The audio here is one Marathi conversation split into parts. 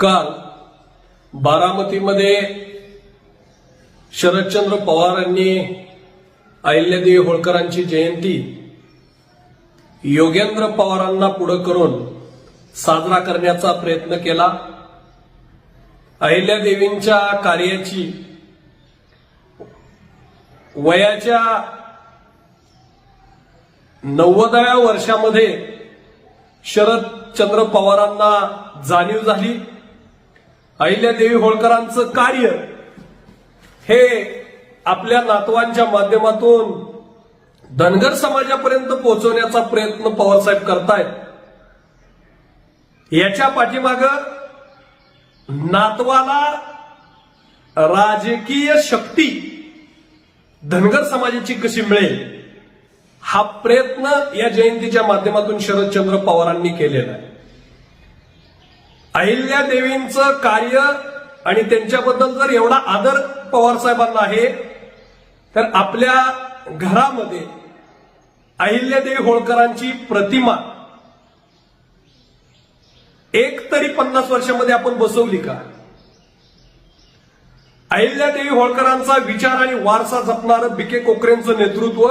काल बारामतीमध्ये शरदचंद्र पवार यांनी अहिल्यादेवी होळकरांची जयंती योगेंद्र पवारांना पुढं करून साजरा करण्याचा प्रयत्न केला. अहिल्यादेवींच्या कार्याची वयाच्या नव्वदाव्या वर्षामध्ये शरदचंद्र पवारांना जाणीव झाली. अहिल्यादेवी होळकरांचं कार्य हे आपल्या नातवांच्या माध्यमातून धनगर समाजापर्यंत पोहोचवण्याचा प्रयत्न पवारसाहेब करतायत. याच्या पाठीमाग नातवाला राजकीय शक्ती धनगर समाजाची कशी मिळेल हा प्रयत्न या जयंतीच्या माध्यमातून शरदचंद्र पवारांनी केलेला आहे. अहिल्या देवींचं कार्य आणि त्यांच्याबद्दल जर एवढा आदर पवार साहेबांना आहे तर आपल्या घरामध्ये अहिल्यादेवी होळकरांची प्रतिमा एक तरी पन्नास वर्षामध्ये आपण बसवली का? अहिल्यादेवी होळकरांचा विचार आणि वारसा जपणारं बिके कोकरेंचं नेतृत्व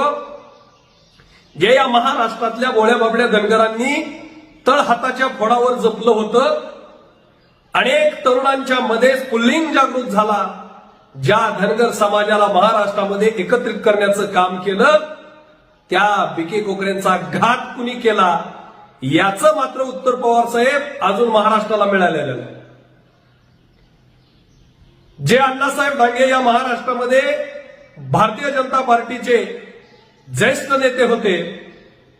जे या महाराष्ट्रातल्या गोळ्या बाबड्या धनगरांनी तळ हाताच्या फोडावर जपलं होतं अनेक तरुणांच्या मध्ये पुल्लिंग जागृत झाला ज्या धनगर समाजाला महाराष्ट्रामध्ये एकत्रित करण्याचं काम केलं त्या बिके कोकरेंचा घात कुणी केला याचं मात्र उत्तर पवार साहेब अजून महाराष्ट्राला मिळालेलं नाही. जे अण्णासाहेब डांगे या महाराष्ट्रामध्ये भारतीय जनता पार्टीचे ज्येष्ठ नेते होते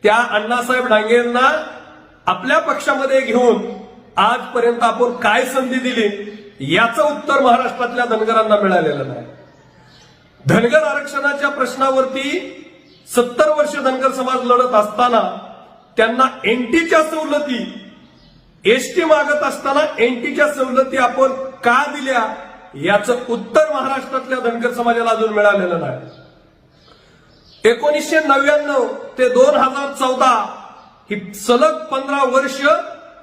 त्या अण्णासाहेब डांगेंना आपल्या पक्षामध्ये घेऊन आजपर्यंत आपण काय संधी दिली याचं उत्तर महाराष्ट्रातल्या धनगरांना मिळालेलं नाही. धनगर आरक्षणाच्या प्रश्नावरती सत्तर वर्ष धनगर समाज लढत असताना त्यांना एनटीच्या सवलती एसटी मागत असताना एनटीच्या सवलती आपण का दिल्या याचं उत्तर महाराष्ट्रातल्या धनगर समाजाला अजून मिळालेलं नाही. एकोणीसशे नव्याण्णव ते दोन हजार चौदा ही सलग पंधरा वर्ष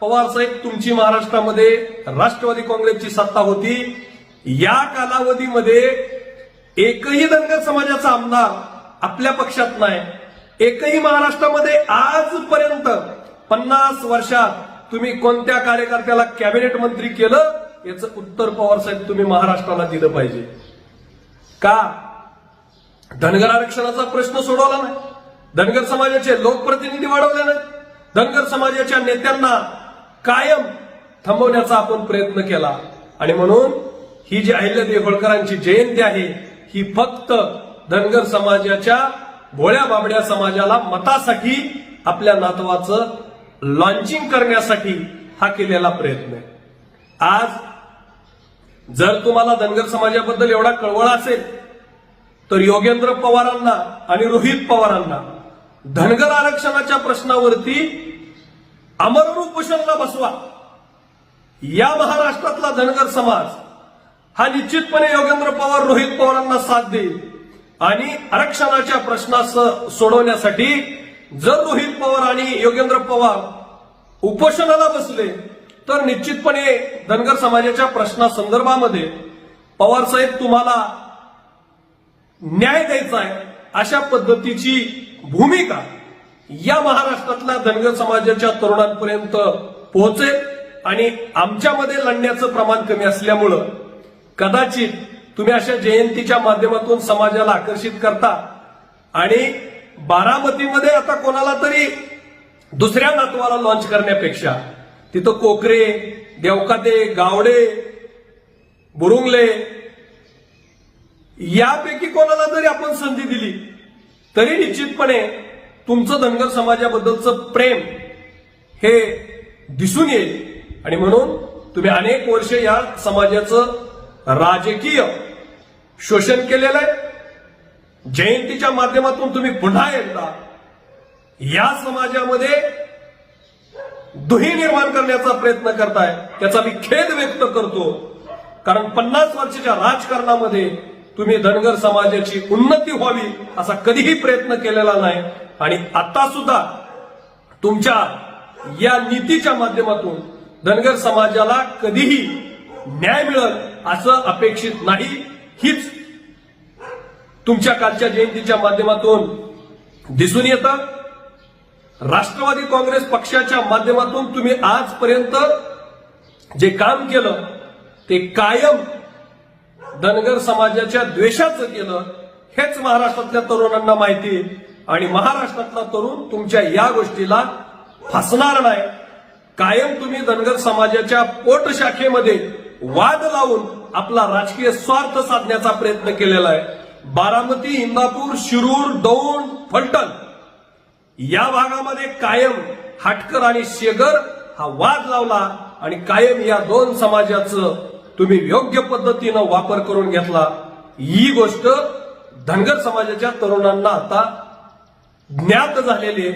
पवार साहेब तुमची महाराष्ट्रामध्ये राष्ट्रवादी काँग्रेसची सत्ता होती. या कालावधीमध्ये एकही धनगर समाजाचा आमदार आपल्या पक्षात नाही. एकही महाराष्ट्रामध्ये आजपर्यंत पन्नास वर्षात तुम्ही कोणत्या कार्यकर्त्याला कॅबिनेट मंत्री केलं याचं उत्तर पवार साहेब तुम्ही महाराष्ट्राला दिलं पाहिजे. का? धनगर आरक्षणाचा प्रश्न सोडवला नाही. धनगर समाजाचे लोकप्रतिनिधी वाढवले नाही धनगर समाजाच्या नेत्यांना कायम थांबवण्याचा आपण प्रयत्न केला. आणि म्हणून ही जी अहिल्यादेवी होळकरांची जयंती आहे ही फक्त धनगर समाजाच्या भोळ्या बाबड्या समाजाला मतासाठी आपल्या नातवाचं लॉन्चिंग करण्यासाठी हा केलेला प्रयत्न आहे. आज जर तुम्हाला धनगर समाजाबद्दल एवढा कळवळा असेल तर योगेंद्र पवारांना आणि रोहित पवारांना धनगर आरक्षणाच्या प्रश्नावरती अमर उपोषणाला बसवा. या महाराष्ट्रातला धनगर समाज हा निश्चितपणे योगेंद्र पवार रोहित पवारांना साथ देईल. आणि आरक्षणाच्या प्रश्नास सोडवण्यासाठी जर रोहित पवार आणि योगेंद्र पवार उपोषणाला बसले तर निश्चितपणे धनगर समाजाच्या प्रश्नासंदर्भामध्ये पवार साहेब तुम्हाला न्याय द्यायचा आहे अशा पद्धतीची भूमिका या महाराष्ट्रातल्या धनगर समाजाच्या तरुणांपर्यंत पोहोचेल आणि आमच्यामध्ये लढण्याचं प्रमाण कमी असल्यामुळं कदाचित तुम्ही अशा जयंतीच्या माध्यमातून समाजाला आकर्षित करता. आणि बारामतीमध्ये आता कोणाला तरी दुसऱ्या नातवाला लॉन्च करण्यापेक्षा तिथं कोकरे देवकाते गावडे बुरुंगले यापैकी कोणाला जरी आपण संधी दिली. तरी निश्चितपणे तुमचं धनगर समाजाबद्दलचं प्रेम हे दिसून येईल. आणि म्हणून तुम्ही अनेक वर्ष या समाजाचं राजकीय शोषण केलेलं आहे. जयंतीच्या माध्यमातून तुम्ही पुन्हा एकदा या समाजामध्ये दुही निर्माण करण्याचा प्रयत्न करताय. त्याचा मी खेद व्यक्त करतो. कारण पन्नास वर्षाच्या राजकारणामध्ये तुम्ही धनगर समाजाची उन्नती व्हावी असा कधीही प्रयत्न केलेला नाही. आणि आता सुद्धा तुमच्या या नीतीच्या माध्यमातून धनगर समाजाला कधीही न्याय मिळेल असं अपेक्षित नाही हीच तुमच्या कालच्या जयंतीच्या माध्यमातून दिसून येतं राष्ट्रवादी काँग्रेस पक्षाच्या माध्यमातून तुम्ही आजपर्यंत जे काम केलं ते कायम धनगर समाजाच्या द्वेषाचं केलं हेच महाराष्ट्रातल्या तरुणांना माहिती आहे. आणि महाराष्ट्रातला तरुण तुमच्या या गोष्टीला फसणार नाही. कायम तुम्ही धनगर समाजाच्या पोटशाखेमध्ये वाद लावून आपला राजकीय स्वार्थ साधण्याचा प्रयत्न केलेला आहे. बारामती इंदापूर शिरूर दौंड फलटण या भागामध्ये कायम हाटकर आणि शेगर हा वाद लावला आणि कायम या दोन समाजाचं तुम्ही योग्य पद्धतीनं वापर करून घेतला. ही गोष्ट धनगर समाजाच्या तरुणांना आता ज्ञात झालेली आहे